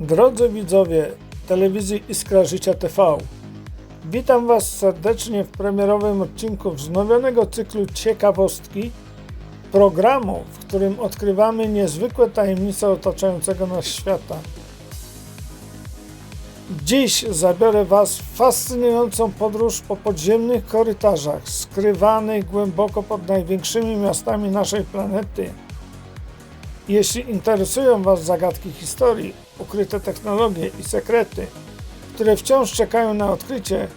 Drodzy widzowie telewizji Iskra Życia TV, witam Was serdecznie w premierowym odcinku wznowionego cyklu Ciekawostki, programu, w którym odkrywamy niezwykłe tajemnice otaczającego nas świata. Dziś zabiorę Was w fascynującą podróż po podziemnych korytarzach, skrywanych głęboko pod największymi miastami naszej planety. Jeśli interesują Was zagadki historii, ukryte technologie i sekrety, które wciąż czekają na odkrycie,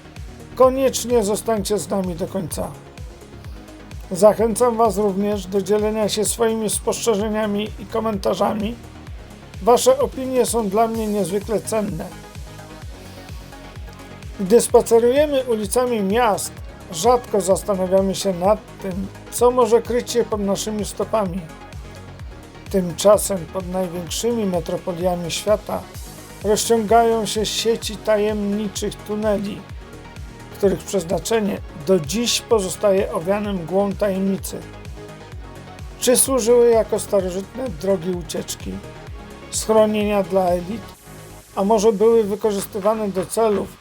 koniecznie zostańcie z nami do końca. Zachęcam Was również do dzielenia się swoimi spostrzeżeniami i komentarzami. Wasze opinie są dla mnie niezwykle cenne. Gdy spacerujemy ulicami miast, rzadko zastanawiamy się nad tym, co może kryć się pod naszymi stopami. Tymczasem pod największymi metropoliami świata rozciągają się sieci tajemniczych tuneli, których przeznaczenie do dziś pozostaje owiane mgłą tajemnicy. Czy służyły jako starożytne drogi ucieczki, schronienia dla elit, a może były wykorzystywane do celów,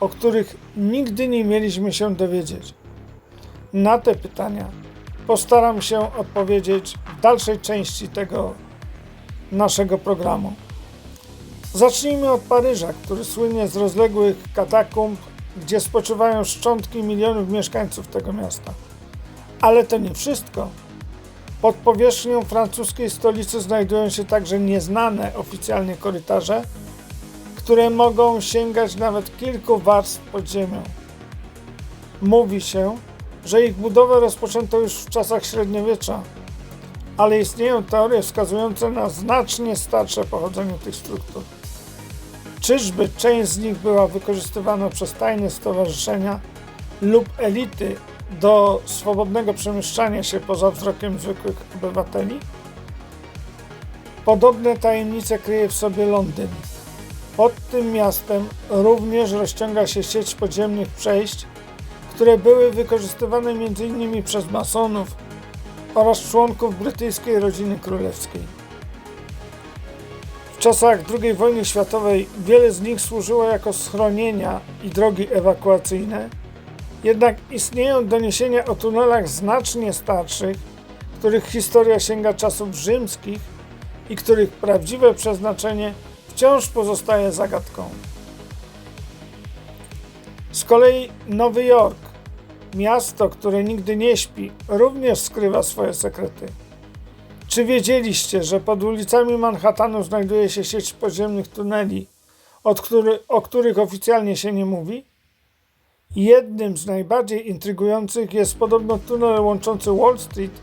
o których nigdy nie mieliśmy się dowiedzieć? Na te pytania postaram się odpowiedzieć w dalszej części tego naszego programu. Zacznijmy od Paryża, który słynie z rozległych katakumb, gdzie spoczywają szczątki milionów mieszkańców tego miasta. Ale to nie wszystko. Pod powierzchnią francuskiej stolicy znajdują się także nieznane oficjalnie korytarze, które mogą sięgać nawet kilku warstw pod ziemią. Mówi się, że ich budowę rozpoczęto już w czasach średniowiecza, ale istnieją teorie wskazujące na znacznie starsze pochodzenie tych struktur. Czyżby część z nich była wykorzystywana przez tajne stowarzyszenia lub elity do swobodnego przemieszczania się poza wzrokiem zwykłych obywateli? Podobne tajemnice kryje w sobie Londyn. Pod tym miastem również rozciąga się sieć podziemnych przejść, które były wykorzystywane m.in. przez masonów oraz członków brytyjskiej rodziny królewskiej. W czasach II wojny światowej wiele z nich służyło jako schronienia i drogi ewakuacyjne, jednak istnieją doniesienia o tunelach znacznie starszych, których historia sięga czasów rzymskich i których prawdziwe przeznaczenie wciąż pozostaje zagadką. Kolei Nowy Jork, miasto, które nigdy nie śpi, również skrywa swoje sekrety. Czy wiedzieliście, że pod ulicami Manhattanu znajduje się sieć podziemnych tuneli, który, o których oficjalnie się nie mówi? Jednym z najbardziej intrygujących jest podobno tunel łączący Wall Street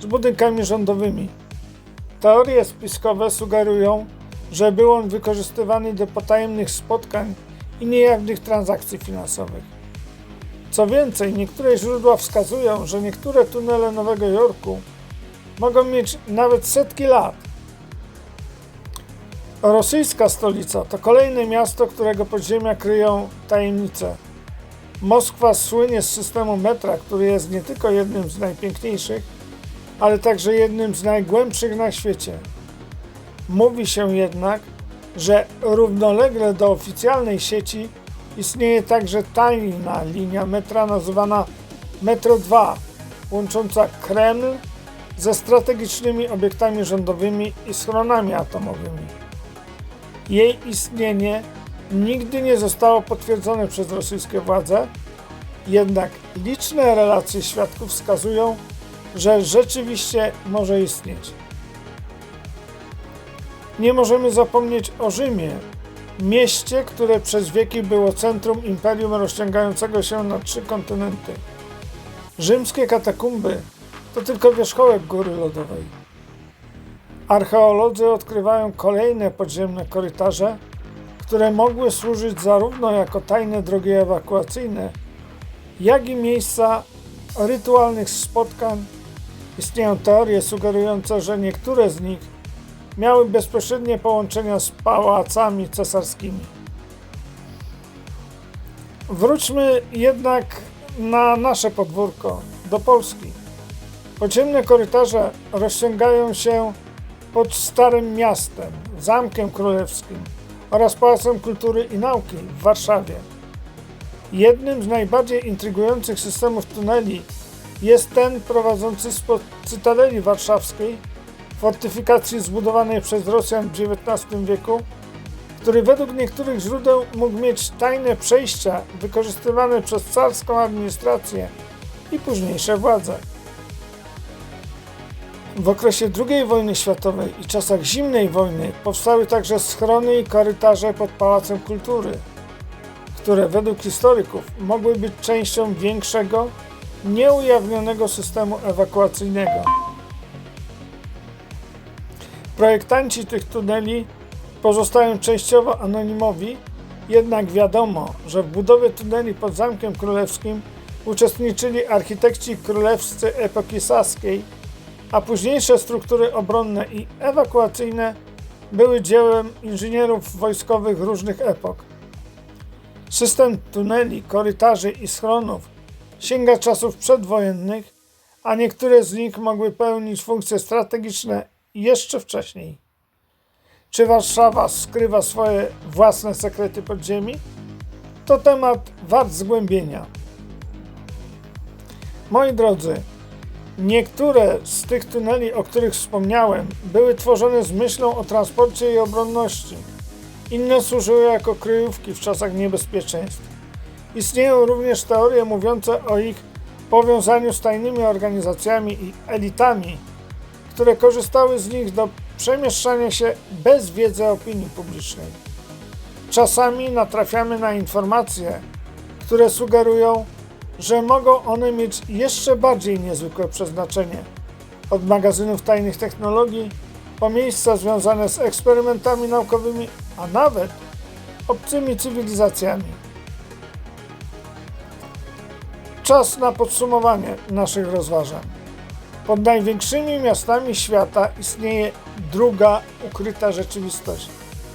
z budynkami rządowymi. Teorie spiskowe sugerują, że był on wykorzystywany do potajemnych spotkań i niejawnych transakcji finansowych. Co więcej, niektóre źródła wskazują, że niektóre tunele Nowego Jorku mogą mieć nawet setki lat. Rosyjska stolica to kolejne miasto, którego podziemia kryją tajemnice. Moskwa słynie z systemu metra, który jest nie tylko jednym z najpiękniejszych, ale także jednym z najgłębszych na świecie. Mówi się jednak, że równolegle do oficjalnej sieci istnieje także tajna linia metra nazywana Metro 2, łącząca Kreml ze strategicznymi obiektami rządowymi i schronami atomowymi. Jej istnienie nigdy nie zostało potwierdzone przez rosyjskie władze, jednak liczne relacje świadków wskazują, że rzeczywiście może istnieć. Nie możemy zapomnieć o Rzymie, mieście, które przez wieki było centrum imperium rozciągającego się na trzy kontynenty. Rzymskie katakumby to tylko wierzchołek góry lodowej. Archeolodzy odkrywają kolejne podziemne korytarze, które mogły służyć zarówno jako tajne drogi ewakuacyjne, jak i miejsca rytualnych spotkań. Istnieją teorie sugerujące, że niektóre z nich miały bezpośrednie połączenia z pałacami cesarskimi. Wróćmy jednak na nasze podwórko, do Polski. Podziemne korytarze rozciągają się pod Starym Miastem, Zamkiem Królewskim, oraz Pałacem Kultury i Nauki w Warszawie. Jednym z najbardziej intrygujących systemów tuneli jest ten prowadzący spod Cytadeli Warszawskiej, fortyfikacji zbudowanej przez Rosjan w XIX wieku, który według niektórych źródeł mógł mieć tajne przejścia wykorzystywane przez carską administrację i późniejsze władze. W okresie II wojny światowej i czasach zimnej wojny powstały także schrony i korytarze pod Pałacem Kultury, które według historyków mogły być częścią większego, nieujawnionego systemu ewakuacyjnego. Projektanci tych tuneli pozostają częściowo anonimowi, jednak wiadomo, że w budowie tuneli pod Zamkiem Królewskim uczestniczyli architekci królewscy epoki saskiej, a późniejsze struktury obronne i ewakuacyjne były dziełem inżynierów wojskowych różnych epok. System tuneli, korytarzy i schronów sięga czasów przedwojennych, a niektóre z nich mogły pełnić funkcje strategiczne jeszcze wcześniej. Czy Warszawa skrywa swoje własne sekrety podziemi? To temat wart zgłębienia. Moi drodzy, niektóre z tych tuneli, o których wspomniałem, były tworzone z myślą o transporcie i obronności. Inne służyły jako kryjówki w czasach niebezpieczeństw. Istnieją również teorie mówiące o ich powiązaniu z tajnymi organizacjami i elitami, które korzystały z nich do przemieszczania się bez wiedzy opinii publicznej. Czasami natrafiamy na informacje, które sugerują, że mogą one mieć jeszcze bardziej niezwykłe przeznaczenie. Od magazynów tajnych technologii, po miejsca związane z eksperymentami naukowymi, a nawet obcymi cywilizacjami. Czas na podsumowanie naszych rozważań. Pod największymi miastami świata istnieje druga ukryta rzeczywistość.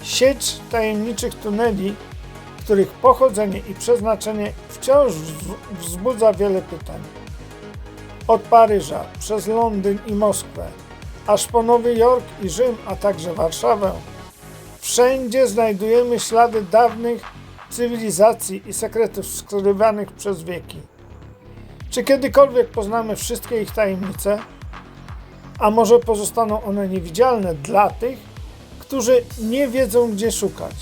Sieć tajemniczych tuneli, których pochodzenie i przeznaczenie wciąż wz- wzbudza wiele pytań. Od Paryża, przez Londyn i Moskwę, aż po Nowy Jork i Rzym, a także Warszawę, wszędzie znajdujemy ślady dawnych cywilizacji i sekretów skrywanych przez wieki. Czy kiedykolwiek poznamy wszystkie ich tajemnice? A może pozostaną one niewidzialne dla tych, którzy nie wiedzą, gdzie szukać?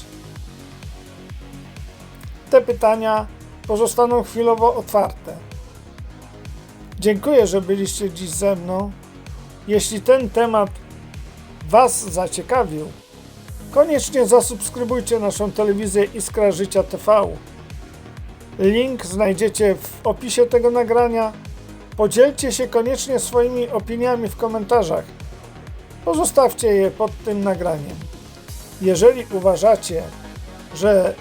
Te pytania pozostaną chwilowo otwarte. Dziękuję, że byliście dziś ze mną. Jeśli ten temat Was zaciekawił, koniecznie zasubskrybujcie naszą telewizję Iskra Życia TV. Link znajdziecie w opisie tego nagrania. Podzielcie się koniecznie swoimi opiniami w komentarzach. Pozostawcie je pod tym nagraniem. Jeżeli uważacie, że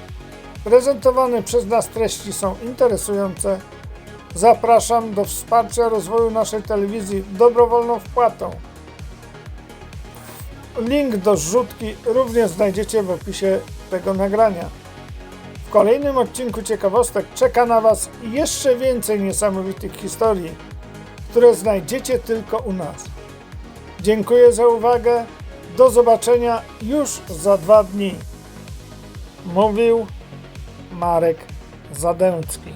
prezentowane przez nas treści są interesujące, zapraszam do wsparcia rozwoju naszej telewizji dobrowolną wpłatą. Link do zrzutki również znajdziecie w opisie tego nagrania. W kolejnym odcinku ciekawostek czeka na Was jeszcze więcej niesamowitych historii, które znajdziecie tylko u nas. Dziękuję za uwagę. Do zobaczenia już za dwa dni. Mówił Marek Zadęcki.